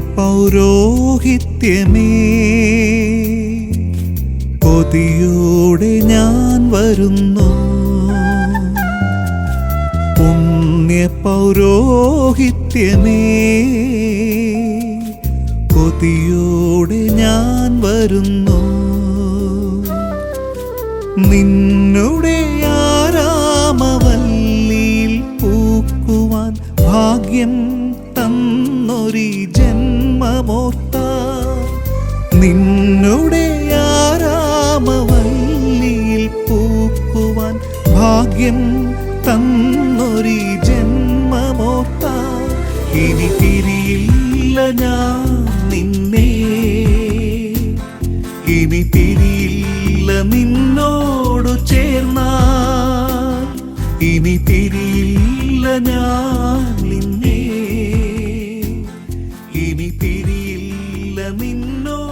പൗരോഹിത്യമേ കൊതിയോടെ ഞാൻ വരുന്നു. പുണ്യ പൗരോഹിത്യമേ കൊതിയോടെ ഞാൻ വരുന്നു. നിന്നുടെ ആരാമവല്ലിയിൽ പൂക്കുവാൻ ഭാഗ്യം തന്നൊരി ജന്മമോർത്ത നിന്നുടെ ആരാമവല്ലിയിൽ പൂക്കുവാൻ ഭാഗ്യം തന്നൊരി ജന്മമോർത്ത. ഇനി തിരിയില്ല ഞാൻ നിന്നെ. ഇനി തിരിയില്ല നിന്നോടു ചേർന്ന ഇനി തിരിയില്ല ഞാൻ നിന്നോടു